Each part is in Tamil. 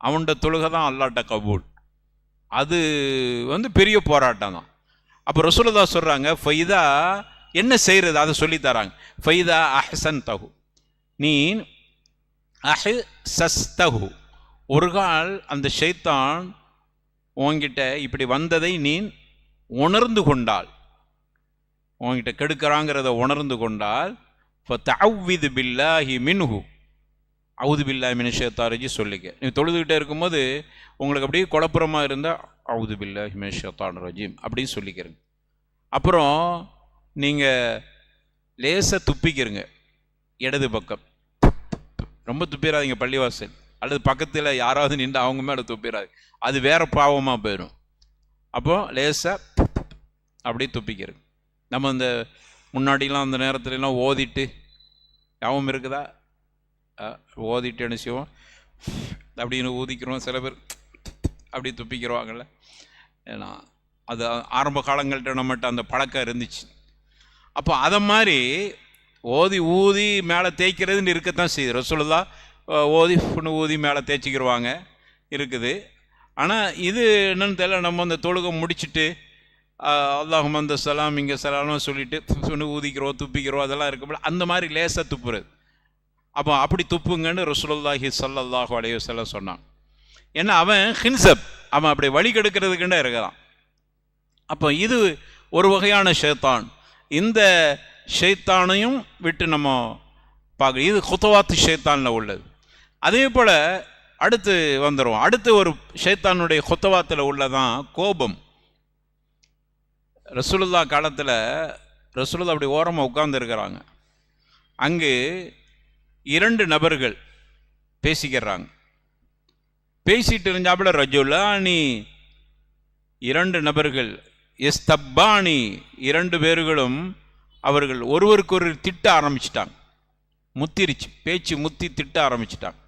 அவன்கிட்ட தொழுகை தான் அல்லாட்ட கபூல். அது வந்து பெரிய போராட்டம் தான் அப்போ ரசூலதா சொல்கிறாங்க ஃபைதா என்ன செய்கிறது அதை சொல்லி தராங்க. ஃபைதா அஹ்சன் தகு நீ அஹ் சஸ்தகு ஒரு கால் அந்த ஷைத்தான் உங்ககிட்ட இப்படி வந்ததை நீ உணர்ந்து கொண்டால். உன்கிட்ட கெடுக்கிறாங்கிறத உணர்ந்து கொண்டால் இப்போ தவ்விது பில்லாஹி மின்ஹு. அவுது பில்லா மினிஷத்தாரஜி சொல்லிக்க. நீ தொழுதுகிட்டே இருக்கும்போது உங்களுக்கு அப்படியே குழப்பரமாக இருந்தால் அவுது பில்லா ஹிமேஷத்தான் ரஜீம் அப்படின்னு சொல்லிக்கிறங்க அப்புறம் நீங்கள் லேசாக துப்பிக்கிறங்க இடது பக்கம். ரொம்ப துப்பிடாதீங்க பள்ளிவாசல். அல்லது பக்கத்தில் யாராவது நின்று அவங்க மேலே துப்பிடாது அது வேறு பாவமாக போயிடும் அப்போ லேசாக அப்படியே துப்பிக்கிறது நம்ம இந்த முன்னாடிலாம் அந்த நேரத்துலலாம் ஓதிட்டு ஞாபகம் இருக்குதா? ஓதிட்டு என்ன செய்வோம்? அப்படின்னு ஊதிக்கிறோம் சில பேர். அப்படி துப்பிக்கிறவாங்கள்ல ஏன்னா அது ஆரம்ப காலங்கள்ட்ட நம்மகிட்ட அந்த பழக்கம் இருந்துச்சு. அப்போ அதை மாதிரி ஓதி ஊதி மேலே தேய்க்கிறதுன்னு இருக்கத்தான் செய்யுது. ரசோல்லா ஓதி புண்ணு ஊதி மேலே தேய்ச்சிக்கிருவாங்க இருக்குது. ஆனால் இது என்னன்னு தெரியல. நம்ம அந்த தொழுகை முடிச்சுட்டு அல்லாஹும் அந்த சலாம் இங்கே சலாம்னு சொல்லிட்டு புண்ணு ஊதிக்கிறோம் துப்பிக்கிறோம் அதெல்லாம் இருக்கப்பல அந்த மாதிரி லேசாக துப்புறது. அப்போ அப்படி துப்புங்கன்னு ரசூலுல்லாஹி சல்லல்லாஹு அலையுசல்ல சொன்னான். ஏன்னா அவன் ஹின்சப். அவன் அப்படி வழி கெடுக்கிறதுக்குண்டே இருக்கிறான். அப்போ இது ஒரு வகையான ஷேத்தான். இந்த ஷேத்தானையும் விட்டு நம்ம பார்க்க இது குத்தவாத்து ஷேத்தானில் உள்ளது. அதே போல் அடுத்து வந்துடும் அடுத்து ஒரு ஷேத்தானுடைய குத்தவாத்தில் உள்ளதான் கோபம். ரசூலுல்லா காலத்தில் ரசூலுல்லா அப்படி ஓரமாக உட்கார்ந்துருக்கிறாங்க அங்கு இரண்டு நபர்கள் பேசிக்கிறாங்க. பேசிட்டு இருந்தாப்புல ரஜுலானி இரண்டு நபர்கள் எஸ்தப்பானி இரண்டு பேர்களும் அவர்கள் ஒருவருக்கொரு திட்ட ஆரம்பிச்சிட்டாங்க. முத்திருச்சு பேச்சு முத்தி திட்ட ஆரம்பிச்சிட்டாங்க.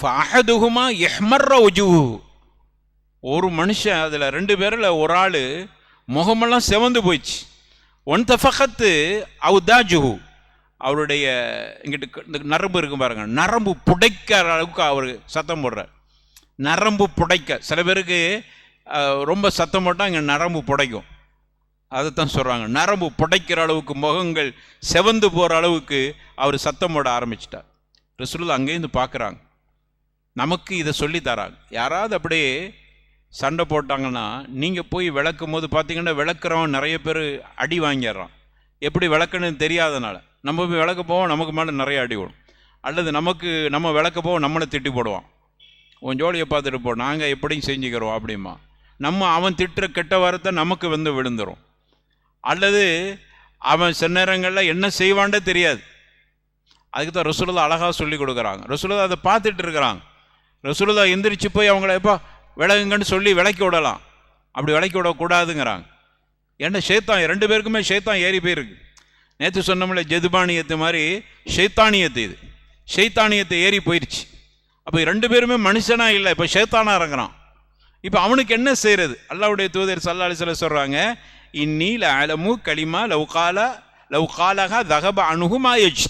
ஃபஹதுகுமா எஹ்மர்ற உஜுஹு ஒரு மனுஷன் அதில் ரெண்டு பேரில் ஒரு ஆள் முகமெல்லாம் செவந்து போயிடுச்சு ஒன் தஃபகத்து அவுதாஜுஹு. அவருடைய இங்கிட்டு இந்த நரம்பு இருக்கும் பாருங்க. நரம்பு புடைக்கிற அளவுக்கு அவர் சத்தம் போடுறார். நரம்பு புடைக்க. சில பேருக்கு ரொம்ப சத்தம் போட்டால் இங்கே நரம்பு புடைக்கும். அதைத்தான் சொல்கிறாங்க நரம்பு புடைக்கிற அளவுக்கு முகங்கள் செவந்து போகிற அளவுக்கு அவர் சத்தம் போட ஆரம்பிச்சிட்டார். ரசூலுல்லா அங்கேருந்து பார்க்குறாங்க நமக்கு இதை சொல்லி தராங்க. யாராவது அப்படியே சண்டை போட்டாங்கன்னா நீங்கள் போய் விளக்கும் போது பார்த்தீங்கன்னா விளக்குறவன் நிறைய பேர் அடி வாங்கிடுறான். எப்படி விளக்குன்னு தெரியாதனால. நம்ம போய் விளக்க போவோம் நமக்கு மேலே நிறைய அடி விடும் அல்லது நமக்கு நம்ம விளக்க போவோம் நம்மளை திட்டி போடுவான். உன் ஜோலியை பார்த்துட்டு போ நாங்கள் எப்படியும் செஞ்சுக்கிறோம் அப்படிமா. நம்ம அவன் திட்டுற கெட்ட வாரத்தை நமக்கு வந்து விழுந்துரும். அல்லது அவன் சில நேரங்களில் என்ன செய்வான்டே தெரியாது. அதுக்கு தான் ரசுலதா அழகாக சொல்லி கொடுக்குறாங்க. ரசுலதா அதை பார்த்துட்டு இருக்கிறாங்க. ரசூலுல்லா எந்திரிச்சு போய் அவங்கள எப்போ விலகுங்கன்னு சொல்லி விளக்கி விடலாம். அப்படி விளக்கி விடக்கூடாதுங்கிறாங்க. ஏன்னா சேத்தான் ரெண்டு பேருக்குமே சேத்தான் ஏறி போயிருக்கு. நேற்று சொன்னோம்ல ஜெதுபானியத்து மாதிரி ஷைத்தானியத்து இது. ஷைத்தானியத்தை ஏறி போயிடுச்சு அப்போ ரெண்டு பேருமே மனுஷனாக இல்லை இப்போ ஷேத்தானாக இறங்குறான். இப்போ அவனுக்கு என்ன செய்கிறது அல்லாவுடைய தூதர் சல்லா அலிஸ்ல சொல்கிறாங்க இந்நீல அலமு களிமா லவ்கால லவ்காலகா தகப அணுகும் யஜ்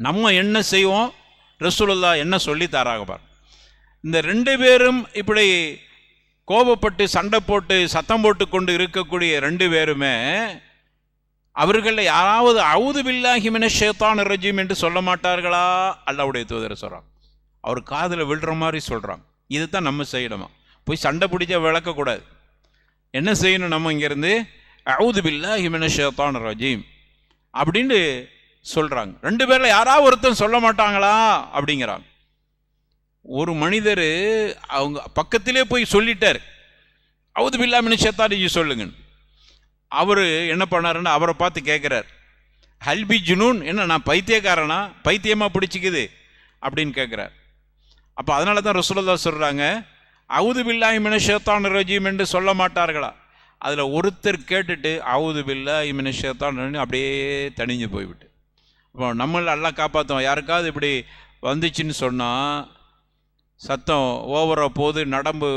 நம்ம என்ன செய்வோம்? ரசூலுல்லா என்ன சொல்லி தராங்க பார். இந்த ரெண்டு பேரும் இப்படி கோபப்பட்டு சண்டை போட்டு சத்தம் போட்டு கொண்டு இருக்கக்கூடிய ரெண்டு பேருமே அவர்களில் யாராவது அவுது பில்லாஹிமின ஷேத்தான் ரஜீம் என்று சொல்ல மாட்டார்களா? அல்லாவுடைய தூதர் சொல்கிறான் அவர் காதில் விழுற மாதிரி சொல்கிறாங்க இதுதான் நம்ம செய்யணுமா? போய் சண்டை பிடிச்ச விளக்கக்கூடாது என்ன செய்யணும் நம்ம இங்கேருந்து? அவுது பில்லாஹிமின ஷேத்தான் ரஜீம் அப்படின்னு சொல்கிறாங்க ரெண்டு பேரில் யாராவது ஒருத்தன் சொல்ல மாட்டாங்களா? அப்படிங்கிறாங்க. ஒரு மனிதர் அவங்க பக்கத்திலே போய் சொல்லிட்டார். அவுது பில்லாமின் ஷேத்தான் ரஜி சொல்லுங்கன்னு. அவர் என்ன பண்ணாருன்னு அவரை பார்த்து கேட்குறார் ஹல்பி ஜுனூன்? என்ன நான் பைத்தியக்காரனா? பைத்தியமாக பிடிச்சிக்குது? அப்படின்னு கேட்குறார் அப்போ அதனால தான் ரசூலதா சொல்கிறாங்க அவுது பில்லாஹி மின ஷேத்தான் ரஜீம் என்று சொல்ல மாட்டார்களா? அதில் ஒருத்தர் கேட்டுட்டு அவுது பில்லா இமின ஷேத்தான் அப்படியே தணிஞ்சு போய்விட்டு. இப்போ நம்மள எல்லாம் காப்பாற்றுவோம் யாருக்காவது இப்படி வந்துச்சுன்னு சொன்னால் சத்தம் ஓவராக போது நடம்பு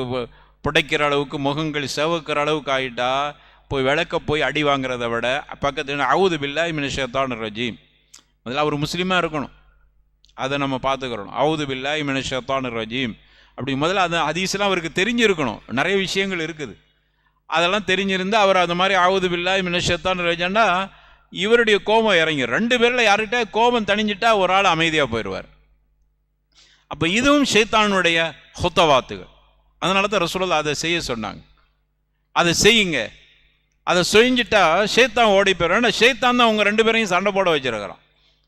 புடைக்கிற அளவுக்கு முகங்கள் செவக்கிற அளவுக்கு ஆகிட்டா போய் விளக்க போய் அடி வாங்குறத விட பக்கத்தில் அவுது பில்லா மினிஷத்தான் ரஜீம். முதல்ல அவர் முஸ்லீமாக இருக்கணும். அதை நம்ம பார்த்துக்கிறோம் அவுது பில்லாய் மினிஷத்தான் ரஜீம். அப்படி முதல்ல அந்த ஹதீஸ்லாம் அவருக்கு தெரிஞ்சிருக்கணும். நிறைய விஷயங்கள் இருக்குது. அதெல்லாம் தெரிஞ்சிருந்து அவர் அந்த மாதிரி ஆவுது பில்லாய் மினிஷத்தான் ரஜான்னா இவருடைய கோபம் இறங்கி ரெண்டு பேரில் யார்கிட்ட கோபம் தணிஞ்சிட்டா ஒரு ஆள் அமைதியாக போயிடுவார். அப்போ இதுவும் ஷைத்தானுடைய ஹொத்தவாத்துகள். அதனால தான் ரசூலுல்லாஹ் அதை செய்ய சொன்னாங்க. அதை செய்யுங்க. அதை செஞ்சுட்டா ஷேத்தான் ஓடி போயிடும் சேத்தான் தான் உங்கள் ரெண்டு பேரையும் சண்டை போட வச்சுருக்கிறான்.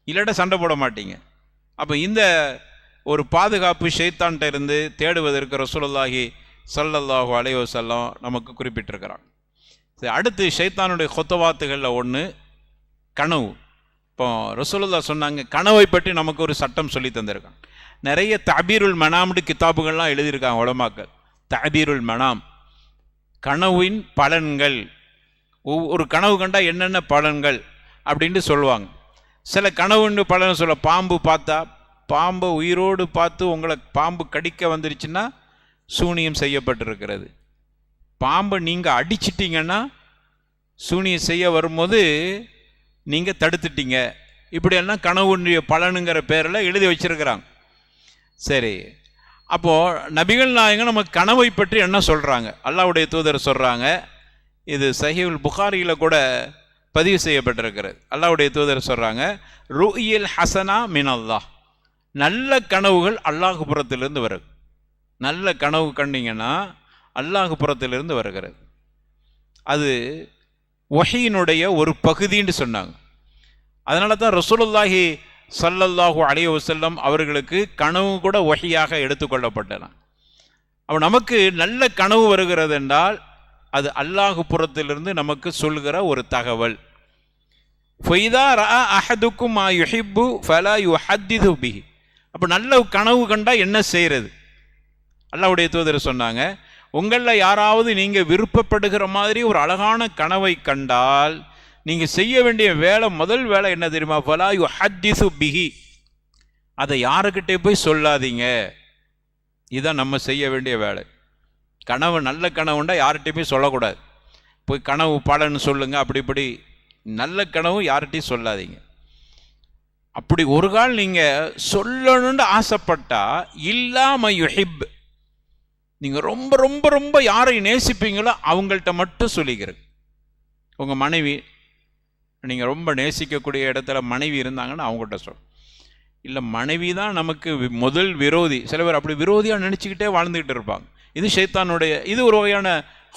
இல்லாட்ட சண்டை போட மாட்டீங்க. அப்போ இந்த ஒரு பாதுகாப்பு ஷேத்தான்கிட்ட இருந்து தேடுவதற்கு ரசூலல்லாஹி சல்லல்லாஹு அலையோ செல்லம் நமக்கு குறிப்பிட்டிருக்கிறான். அடுத்து ஷைத்தானுடைய கொத்தவாத்துகளில் ஒன்று கனவு. இப்போ ரசூலுல்லா சொன்னாங்க கனவை பற்றி நமக்கு ஒரு சட்டம் சொல்லி தந்திருக்காங்க நிறைய தபீருல் மனாம்னு கித்தாபுகள்லாம் எழுதியிருக்காங்க உலமாக்கள். தபீருல் மனாம். கனவின் பலன்கள். ஒவ்வொரு ஒரு கனவு கண்டா என்னென்ன பலன்கள் அப்படின்ட்டு சொல்லுவாங்க. சில கனவுன்னு பலன் சொல்ல பாம்பு பார்த்தா பாம்பை உயிரோடு பார்த்து உங்களை பாம்பு கடிக்க வந்துருச்சுன்னா சூனியம் செய்யப்பட்டிருக்கிறது. பாம்பை நீங்கள் அடிச்சிட்டிங்கன்னா சூனியம் செய்ய வரும்போது நீங்கள் தடுத்துட்டீங்க. இப்படியெல்லாம் கனவுடைய பலனுங்கிற பேரில் எழுதி வச்சிருக்கிறாங்க. சரி அப்போது நபிகள் நாயகம் நம்ம கனவை பற்றி என்ன சொல்கிறாங்க அல்லாவுடைய தூதர் சொல்கிறாங்க இது சஹீல் புகாரியில் கூட பதிவு செய்யப்பட்டிருக்கிறது. அல்லாவுடைய தூதர் சொல்கிறாங்க ருஇயல் ஹசனா மின் அல்லாஹ் நல்ல கனவுகள் அல்லாஹுபுரத்திலிருந்து வருது நல்ல கனவு கண்டிங்கன்னா அல்லாஹுபுரத்திலிருந்து வருகிறது. அது ஒஹியினுடைய ஒரு பகுதின்னு சொன்னாங்க. அதனால தான் ரசூலுல்லாஹி சல்லல்லாஹு அலைய வசல்லம் அவர்களுக்கு கனவு கூட ஒஹியாக எடுத்துக்கொள்ளப்பட்டன அப்போ நமக்கு நல்ல கனவு வருகிறது என்றால் அது அல்லாஹு புறத்திலிருந்து நமக்கு சொல்கிற ஒரு தகவல். ஃபைதா ரா அஹதுக்கும் மா யுஹிப்பு ஃபலா யுஹத்திது பிஹி. அப்போ நல்ல கனவு கண்டா என்ன செய்கிறது அல்லாவுடைய தூதர் சொன்னாங்க உங்களில் யாராவது நீங்கள் விருப்பப்படுகிற மாதிரி ஒரு அழகான கனவை கண்டால் நீங்கள் செய்ய வேண்டிய வேலை முதல் வேலை என்ன தெரியுமா? ஃபலா யுஹத்திது பிஹி. அதை யாருக்கிட்டே போய் சொல்லாதீங்க. இதுதான் நம்ம செய்ய வேண்டிய வேலை. கனவு நல்ல கனவுண்டா யார்கிட்டையுமே சொல்லக்கூடாது. போய் கனவு பலன்னு சொல்லுங்கள் அப்படி இப்படி. நல்ல கனவு யார்கிட்டையும் சொல்லாதீங்க. அப்படி ஒரு கால் நீங்கள் சொல்லணும்னு ஆசைப்பட்டா இல்லாம யுஹிப் நீங்கள் ரொம்ப ரொம்ப ரொம்ப யாரை நேசிப்பீங்களோ அவங்கள்ட்ட மட்டும் சொல்லிக்கிறது உங்கள் மனைவி நீங்கள் ரொம்ப நேசிக்கக்கூடிய இடத்துல மனைவி இருந்தாங்கன்னா அவங்ககிட்ட சொல். இல்லை மனைவி தான் நமக்கு முதல் விரோதி. சில பேர் அப்படி விரோதியாக நினச்சிக்கிட்டே வாழ்ந்துக்கிட்டு இருப்பாங்க. இது ஷைத்தானுடைய இது ஒரு வகையான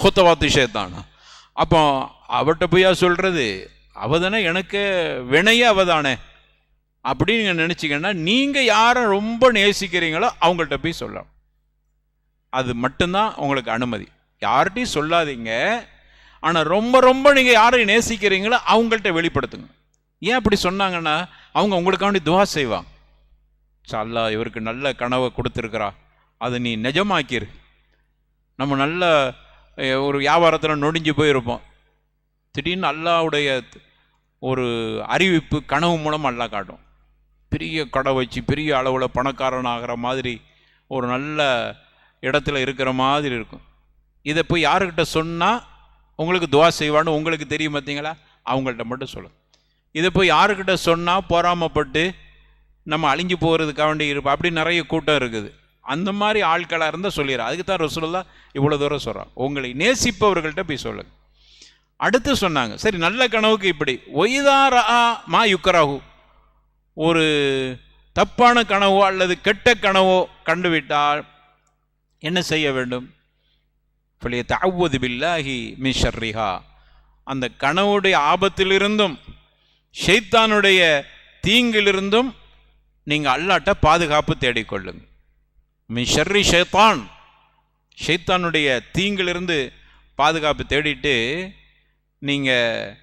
ஹொத்தவாத்து ஷைத்தான். அப்போ அவட்ட போயா சொல்கிறது அவதானே எனக்கு வினையே அவதானே. அப்படின்னு நீங்கள் நினச்சிங்கன்னா நீங்கள் யாரை ரொம்ப நேசிக்கிறீங்களோ அவங்கள்ட்ட போய் சொல்லலாம் அது மட்டும்தான் உங்களுக்கு அனுமதி. யார்கிட்டையும் சொல்லாதீங்க. ஆனால் ரொம்ப ரொம்ப நீங்கள் யாரை நேசிக்கிறீங்களோ அவங்கள்ட்ட வெளிப்படுத்துங்க. ஏன் அப்படி சொன்னாங்கன்னா அவங்க உங்களுக்காண்டி துவா செய்வாங்க. சல்லா இவருக்கு நல்ல கனவை கொடுத்துருக்குறா. அதை நீ நிஜமாக்கிரு. நம்ம நல்ல ஒரு வியாபாரத்தில் நொடிஞ்சு போயிருப்போம். திடீர்னு அல்லாவுடைய ஒரு அறிவிப்பு கனவு மூலம் அல்லா காட்டும். பெரிய கடை வச்சு பெரிய அளவில் பணக்காரன் ஆகிற மாதிரி ஒரு நல்ல இடத்துல இருக்கிற மாதிரி இருக்கும். இதை போய் யாருக்கிட்ட சொன்னால் உங்களுக்கு துவா செய்வான்னு உங்களுக்கு தெரியும் பார்த்தீங்களா? அவங்கள்ட்ட மட்டும் சொல்லுங்க. இதை போய் யாருக்கிட்ட சொன்னால் பொறாமப்பட்டு நம்ம அழிஞ்சு போகிறதுக்காக வேண்டி இருப்போம். அப்படி நிறைய கூட்டம் இருக்குது. அந்த மாதிரி ஆட்களாக இருந்தால் சொல்லிடுறா அதுக்கு தான் ரசூலுல்லாஹ் இவ்வளோ தூரம் சொல்கிறான் உங்களை நேசிப்பவர்கள்ட்ட போய் சொல்லுங்க. அடுத்து சொன்னாங்க. சரி நல்ல கனவுக்கு இப்படி. ஒய்தாரா மா யுக்கராகு ஒரு தப்பான கனவோ அல்லது கெட்ட கனவோ கண்டுவிட்டால் என்ன செய்ய வேண்டும்? பழைய தாவது பில்லாஹி மிஷர்ரிஹா அந்த கனவுடைய ஆபத்திலிருந்தும் ஷெய்தானுடைய தீங்கிலிருந்தும் நீங்கள் அல்லாட்ட பாதுகாப்பு தேடிக்கொள்ளுங்க. மின் ஷர்ரி ஷைத்தான். ஷைத்தானுடைய தீங்கிலிருந்து பாதுகாப்பு தேடிட்டு நீங்கள்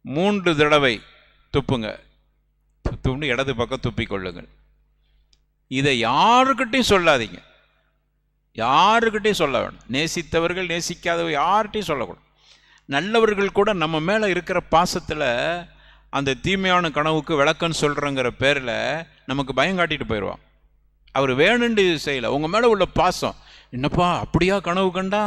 மூன்று தடவை துப்புங்க. துப்புன்னு இடது பக்கம் துப்பிக்கொள்ளுங்கள். இதை யாருக்கிட்டையும் சொல்லாதீங்க. யாருக்கிட்டையும் சொல்ல வேணும். நேசித்தவர்கள் நேசிக்காதவர்கள் யார்கிட்டையும் சொல்லக்கூடாது. நல்லவர்கள் கூட நம்ம மேலே இருக்கிற பாசத்தில் அந்த தீமையான கனவுக்கு விளக்கம்னு சொல்கிறங்கிற பேரில் நமக்கு பயம் காட்டிட்டு போயிடுவான் அவர் வேணுண்டு செய்யலை. உங்கள் மேலே உள்ள பாசம். என்னப்பா அப்படியா கனவு கண்டா?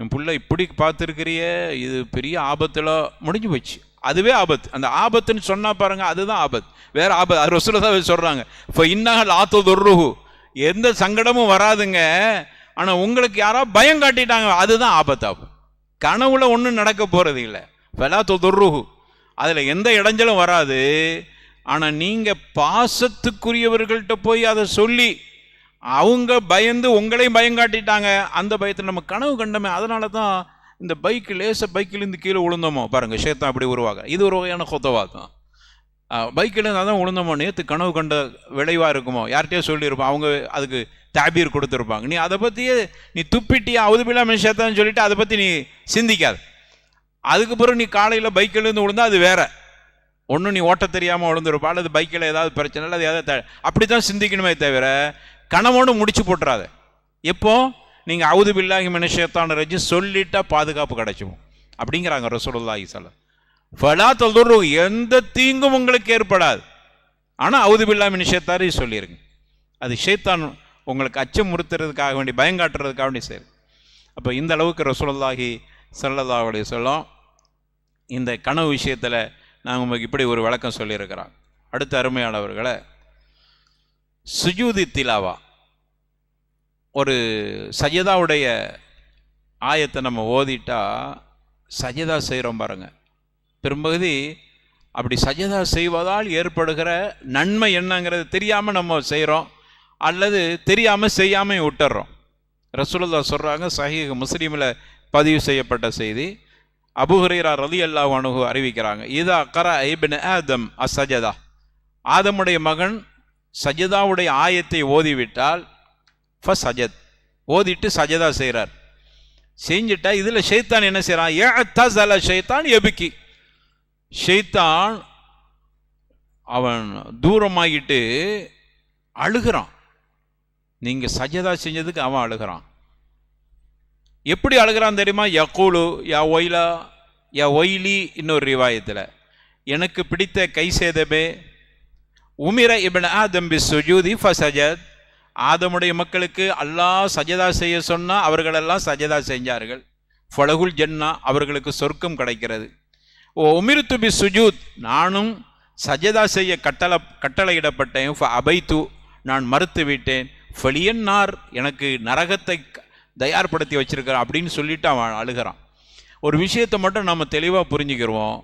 என் பிள்ளை இப்படி பார்த்துருக்கிறியே இது பெரிய ஆபத்தில் முடிஞ்சு போச்சு. அதுவே ஆபத்து. அந்த ஆபத்துன்னு சொன்னால் பாருங்கள் அதுதான் ஆபத்து. வேறு ஆபத்து அது வசிலதான் சொல்கிறாங்க இப்போ இன்னஹல் ஆத்ததுர்ருஹு எந்த சங்கடமும் வராதுங்க. ஆனால் உங்களுக்கு யாரோ பயம் காட்டிட்டாங்க. அதுதான் ஆபத்தாகும் கனவுல ஒன்றும் நடக்க போகிறது இல்லை. ஃபலா தொர்ருஹு அதில் எந்த இடைஞ்சலும் வராது. ஆனால் நீங்கள் பாசத்துக்குரியவர்கள்ட்ட போய் அதை சொல்லி அவங்க பயந்து உங்களையும் பயங்காட்டிட்டாங்க அந்த பயத்தில் நம்ம கனவு கண்டமே அதனால தான் இந்த பைக் லேச பைக்கிலேருந்து கீழே விழுந்தோமோ பாருங்கள் சேத்தம் அப்படி உருவாக. இது ஒரு வகையான கொத்தவாக்கம். பைக்கிலேருந்து அதான் தான் விழுந்தோமோ நேற்று கனவு கண்ட விளைவாக இருக்குமோ? யார்கிட்டயோ சொல்லியிருப்போம். அவங்க அதுக்கு தாபீர் கொடுத்துருப்பாங்க. நீ அதை பற்றியே நீ துப்பிட்டியா? அவுதுபில்லா மிஷத்தான்னு சொல்லிட்டு அதை பற்றி நீ சிந்திக்காது. அதுக்கு பிறகு நீ காலையில் பைக்கிலேருந்து விழுந்தா அது வேறு. ஒன்றும் நீ ஓட்ட தெரியாமல் விழுந்துருப்பா அல்லது பைக்கில் ஏதாவது பிரச்சனை இல்லை அது ஏதாவது அப்படி தான் சிந்திக்கணுமே தவிர கனவோடு முடிச்சு போட்டுறாத. எப்போ? நீங்கள் அவுது பில்லாகி மனுஷத்தான ரஜி சொல்லிட்டா பாதுகாப்பு கிடைச்சிடும் அப்படிங்கிறாங்க ரசூலுல்லாஹி ஸல்லல்லாஹு ஃபலா ததுர்ரு எந்த தீங்கும் உங்களுக்கு ஏற்படாது. ஆனால் அவுது பில்லா மினிஷத்தாரி சொல்லியிருங்க அது ஷேத்தான் உங்களுக்கு அச்சம் முறுத்துறதுக்காக வேண்டி பயங்காட்டுறதுக்காக வேண்டி சரி அப்போ இந்த அளவுக்கு ரசூலுல்லாஹி ஸல்லல்லாஹு சொல்லும் இந்த கனவு விஷயத்தில் நான் உங்களுக்கு இப்படி ஒரு விளக்கம் சொல்லியிருக்கிறோம் அடுத்த அருமையானவர்களை சுஜூதி திலாவா. ஒரு சஜதாவுடைய ஆயத்தை நம்ம ஓதிட்டா சஜதா செய்கிறோம் பாருங்க. பெரும்பகுதி அப்படி சஜிதா செய்வதால் ஏற்படுகிற நன்மை என்னங்கிறது தெரியாமல் நம்ம செய்கிறோம் அல்லது தெரியாமல் செய்யாமல் விட்டுறோம். ரசூலுல்லா சொல்கிறாங்க சஹீஹ் முஸ்லீமில் பதிவு செய்யப்பட்ட செய்தி. அபு ரலி அல்லாஹ் அணுகு அறிவிக்கிறாங்க. இதா கர ஐபின் ஆதம் அசஜதா. ஆதமுடைய மகன் சஜதாவுடைய ஆயத்தை ஓதிவிட்டால் ஃப சஜத் ஓதிட்டு சஜதா செய்கிறார் செஞ்சுட்டா இதில் ஷைத்தான் என்ன செய்கிறான் ஏ ஷைத்தான் எபிக்கி. ஷைத்தான் அவன் தூரமாகிட்டு அழுகிறான். நீங்கள் சஜதா செஞ்சதுக்கு அவன் அழுகிறான். எப்படி அழுகிறான் தெரியுமா? யக்கூலு யா ஒய்லா யா ஒய்லி இன்னொரு ரிவாயத்தில். எனக்கு பிடித்த கை சேதமே உமிர இப்ன ஆதம்பி சுஜூதி ஃபசஜத். ஆதமுடைய மக்களுக்கு அல்லாஹ் சஜதா செய்ய சொன்னால் அவர்களெல்லாம் சஜதா செஞ்சார்கள். ஃபலகுல் ஜன்னா அவர்களுக்கு சொர்க்கம் கிடைக்கிறது. ஓ உமிர்த்து பி சுஜூத் நானும் சஜதா செய்ய கட்டளை கட்டளையிடப்பட்டேன். ஃப அபைத்து நான் மறுத்து விட்டேன் ஃபலியன்னார் எனக்கு நரகத்தை தயார்படுத்தி வச்சுருக்கிற அப்படின்னு சொல்லிட்டு அவன் அழுகிறான். ஒரு விஷயத்தை மட்டும் நம்ம தெளிவாக புரிஞ்சுக்கிறோம்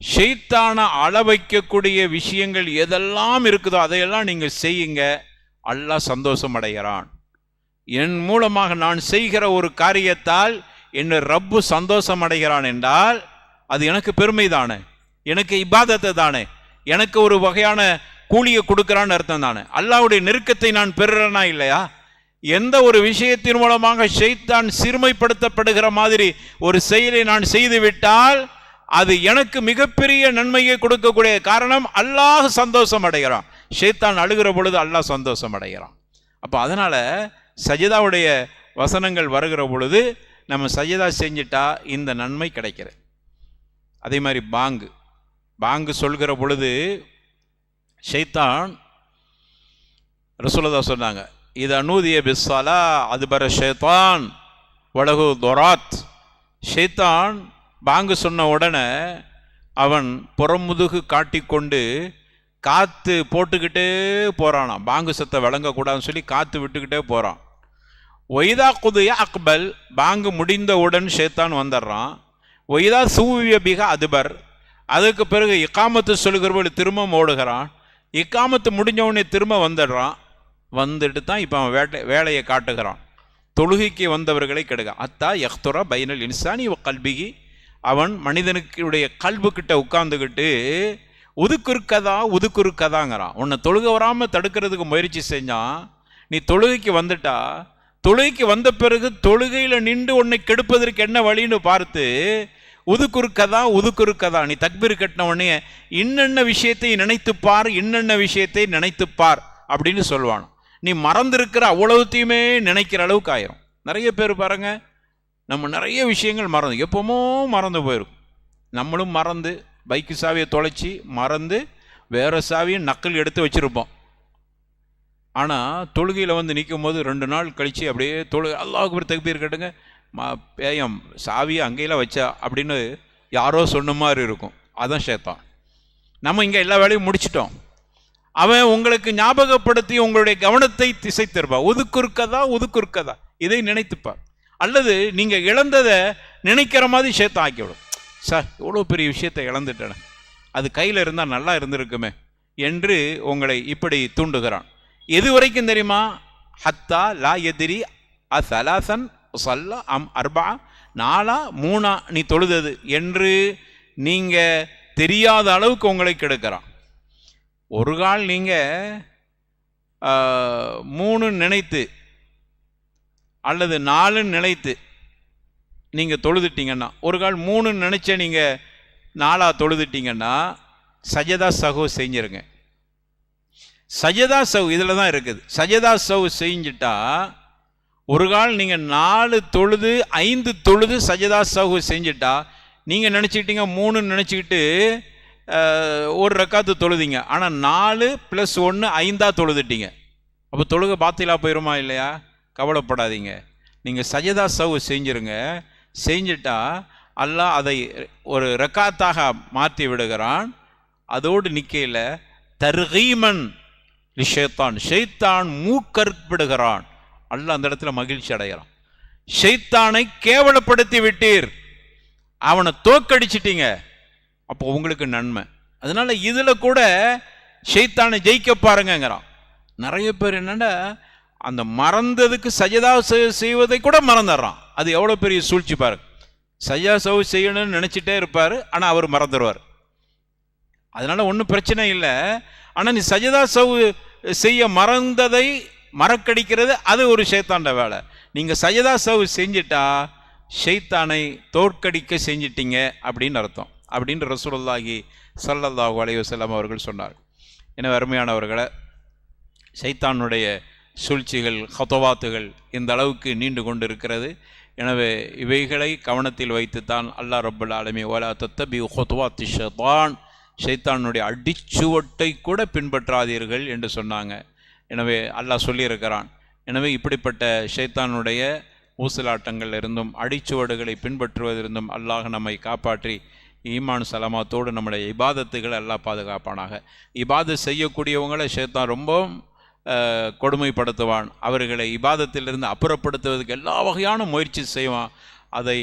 ஷெய்த்தான அள வைக்கக்கூடிய விஷயங்கள் எதெல்லாம் இருக்குதோ அதையெல்லாம் நீங்கள் செய்யுங்க. அல்லாஹ் சந்தோஷம் அடைகிறான். என் மூலமாக நான் செய்கிற ஒரு காரியத்தால் என்னை ரப்பு சந்தோஷம் அடைகிறான் என்றால் அது எனக்கு பெருமை தானே? எனக்கு இபாதத்தை தானே? எனக்கு ஒரு வகையான கூலியை கொடுக்குறான்னு அர்த்தம் தானே? அல்லாஹ்வுடைய நெருக்கத்தை நான் பெறுறேனா இல்லையா? எந்த ஒரு விஷயத்தின் மூலமாக ஷைத்தான் சிறுமைப்படுத்தப்படுகிற மாதிரி ஒரு செயலை நான் செய்துவிட்டால் அது எனக்கு மிகப்பெரிய நன்மையை கொடுக்கக்கூடிய காரணம் அல்லாஹ் சந்தோஷம் அடைகிறான். ஷைத்தான் அழுகிற பொழுது அல்லாஹ் சந்தோஷம் அடைகிறான். அப்போ அதனால் சஜிதாவுடைய வசனங்கள் வருகிற பொழுது நம்ம சஜிதா செஞ்சிட்டா இந்த நன்மை கிடைக்கிறது. அதே மாதிரி பாங்கு. பாங்கு சொல்கிற பொழுது ஷைத்தான் ரசூலதா சொன்னாங்க இது அனூதிய பிஸ்ஸலா அதுபர ஷேத்தான் வலகு தொராத் ஷேத்தான் பாங்கு சொன்ன உடனே அவன் புறமுதுகு காட்டிக்கொண்டு காற்று போட்டுக்கிட்டே போறானாம். பாங்கு சத்தை விளங்கக்கூடாதுன்னு சொல்லி காற்று விட்டுக்கிட்டே போகிறான் ஒய்தா குதுய அக்பல் பாங்கு முடிந்தவுடன் ஷேத்தான் வந்துடுறான் ஒய்தா சூவிய பிக அதுபர் அதுக்கு பிறகு இக்காமத்து சொல்லுகிறவள் திரும்ப ஓடுகிறான். இக்காமத்து முடிஞ்சவுடனே திரும்ப வந்துடுறான் வந்துட்டு தான் இப்போ அவன் வேட்டை வேலையை காட்டுகிறான். தொழுகைக்கு வந்தவர்களை கெடுக அத்தா யஹ்துரா பைனல் இன்சானி வ கல்பிகி அவன் மனிதனுக்குடைய கல்பு கிட்ட உட்கார்ந்துக்கிட்டு உதுக்குறுக்கதா உதுக்குறுக்கதாங்கிறான் உன்னை தொழுக வராமல் தடுக்கிறதுக்கு முயற்சி செஞ்சான் நீ தொழுகைக்கு வந்துட்டா தொழுகைக்கு வந்த பிறகு தொழுகையில் நின்று உன்னை கெடுப்பதற்கு என்ன வழின்னு பார்த்து உதுக்குறுக்கதா உதுக்குறுக்கதா நீ தக்பீர் கட்டின உடனே இன்னென்ன விஷயத்தை நினைத்துப் பார் இன்னென்ன விஷயத்தை நினைத்துப் பார் அப்படின்னு சொல்லுவான். நீ மறந்துருக்கிற அவ்வளவுத்தையுமே நினைக்கிற அளவுக்கு ஆயிரும். நிறைய பேர் பாருங்க நம்ம நிறைய விஷயங்கள் மறந்து எப்பவுமோ மறந்து போயிருக்கும். நம்மளும் மறந்து பைக்கு சாவியை தொலைச்சி மறந்து வேறு சாவியும் நக்கல் எடுத்து வச்சிருப்போம். ஆனால் தொழுகையில் வந்து நிற்கும் போது ரெண்டு நாள் கழித்து அப்படியே தொழு அல்லாஹ் ஒரு தகுப்பீர் கேட்டுங்க மா பேயம் சாவியை அங்கேயெல்லாம் வச்சா அப்படின்னு யாரோ சொன்ன மாதிரி இருக்கும். அதான் சேர்த்தோம் நம்ம இங்கே எல்லா வேலையும் முடிச்சிட்டோம். அவன் உங்களுக்கு ஞாபகப்படுத்தி உங்களுடைய கவனத்தை திசை திருப்பா. ஒதுக்குறுக்கதா ஒதுக்குறுக்கதா இதை நினைத்துப்பார் அல்லது நீங்கள் இழந்ததை நினைக்கிற மாதிரி சேர்த்து ஆக்கிவிடும். சார் இவ்வளோ பெரிய விஷயத்தை இழந்துட்டேன். அது கையில் இருந்தால் நல்லா இருந்திருக்குமே என்று உங்களை இப்படி தூண்டுகிறான். எது வரைக்கும் தெரியுமா? ஹத்தா லா எதிரி அசலாசன் சல்லா அம் அர்பா. நாலா மூணா நீ தொழுதது என்று நீங்கள் தெரியாத அளவுக்கு உங்களை கெடுக்கிறான். ஒரு கால் நீங்கள் மூணு நினைத்து அல்லது நாலு நினைத்து நீங்கள் தொழுதுட்டீங்கன்னா ஒரு கால் மூணு நினைச்ச நீங்கள் நாலா தொழுதுட்டீங்கன்னா சஜதா சகோ செஞ்சுருங்க. சஜதா சவ் இதில் தான் இருக்குது. சஜதா சவ் செஞ்சுட்டா ஒரு கால் நீங்கள் நாலு தொழுது ஐந்து தொழுது சஜதா சவு செஞ்சுட்டா நீங்கள் நினச்சிக்கிட்டீங்க மூணு நினச்சிக்கிட்டு ஒரு ரக்காத்து தொழுதிங்க. ஆனால் நாலு ப்ளஸ் ஒன்று ஐந்தாக தொழுதுட்டீங்க. அப்போ தொழுக பாத்திலா போயிருமா இல்லையா? கவலைப்படாதீங்க. நீங்கள் சஜதா சவு செஞ்சுருங்க. செஞ்சுட்டா அல்லாஹ் அதை ஒரு ரக்காத்தாக மாற்றி விடுகிறான். அதோடு நிற்கையில் தர்கீமன் ஷேத்தான். ஷெய்தான் மூக்கற்பிடுகிறான். அல்லாஹ் அந்த இடத்துல மகிழ்ச்சி அடைகிறான். ஷெய்தானை கேவலப்படுத்தி விட்டீர். அவனை தோக்கடிச்சிட்டீங்க. அப்போ உங்களுக்கு நன்மை. அதனால் இதில் கூட ஷைத்தானை ஜெயிக்க பாருங்கங்கிறான். நிறைய பேர் என்னென்னா அந்த மறந்ததுக்கு சஜதா செய்வதை கூட மறந்துடுறான். அது எவ்வளோ பெரிய சூழ்ச்சி பாருங்க சஜா சவு செய்யணும்னு நினச்சிட்டே இருப்பார் ஆனால் அவர் மறந்துடுவார். அதனால் ஒன்றும் பிரச்சனை இல்லை. ஆனால் நீ சஜதா சவு செய்ய மறந்ததை மறக்கடிக்கிறது அது ஒரு ஷைத்தாண்ட வேலை. நீங்கள் சஜதா சவு செஞ்சிட்டா ஷைத்தானை தோற்கடிக்க செஞ்சிட்டீங்க அப்படின்னு அர்த்தம். அப்படின்னு ரசூலுல்லாஹி சல்லல்லாஹு அலைஹி வஸல்லம் அவர்கள் சொன்னார். எனவே அருமையானவர்களை சைத்தானுடைய சூழ்ச்சிகள் ஹதவாத்துகள் இந்த அளவுக்கு நீண்டு கொண்டு இருக்கிறது எனவே இவைகளை கவனத்தில் வைத்துத்தான் அல்லாஹ் ரபுல் ஆலமி ஓலா தத்தபி ஹொத்வாத்தி ஷதான் ஷைத்தானுடைய அடிச்சுவட்டை கூட பின்பற்றாதீர்கள் என்று சொன்னாங்க. எனவே அல்லாஹ் சொல்லியிருக்கிறான். எனவே இப்படிப்பட்ட ஷைத்தானுடைய ஊசலாட்டங்கள் இருந்தும் அடிச்சுவடுகளை பின்பற்றுவதிலிருந்தும் அல்லாஹ் நம்மை காப்பாற்றி ஈமான் சலமாத்தோடு நம்முடைய இபாதத்துகளை எல்லாம் பாதுகாப்பானாக. இபாது செய்யக்கூடியவங்களை சேத்தான் ரொம்பவும் கொடுமைப்படுத்துவான். அவர்களை இபாதத்திலிருந்து அப்புறப்படுத்துவதற்கு எல்லா வகையான முயற்சி செய்வான். அதை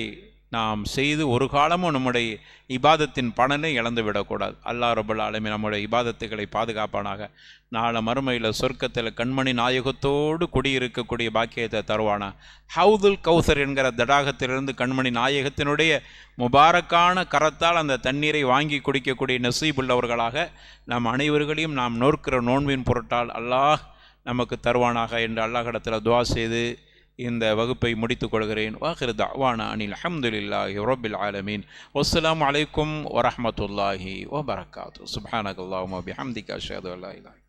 நாம் செய்து ஒரு காலமும் நம்முடைய இபாதத்தின் பலனை இழந்து விடக்கூடாது அல்லாஹ் ரபுல் ஆலமி நம்முடைய இபாதத்துகளை பாதுகாப்பானாக. நாளை மறுமையில் சொர்க்கத்தில் கண்மணி நாயகத்தோடு குடியிருக்கக்கூடிய பாக்கியத்தை தருவானா? ஹவுதுல் கௌசர் என்கிற தடாகத்திலிருந்து கண்மணி நாயகத்தினுடைய முபாரக்கான கரத்தால் அந்த தண்ணீரை வாங்கி குடிக்கக்கூடிய நெசீபுள்ளவர்களாக நாம் அனைவர்களையும் நாம் நோக்கிற நோன்பின் பொருட்டால் அல்லாஹ் நமக்கு தருவானாக என்று அல்லாஹிடத்தில் துவா செய்து இந்த வகுப்பை முடித்துக் கொள்கிறேன். வாஹிர் தவானா அனில் அஹமதுல்லாஹி ரபில் ஆலமீன். வஸ்ஸலாமு அலைக்கும் வரஹ்மத்துல்லாஹி வபரகாத்து. சுப்ஹானகல்லாஹும்ம பிஹம்திக அஷ்ஹது அல்லா இலாஹ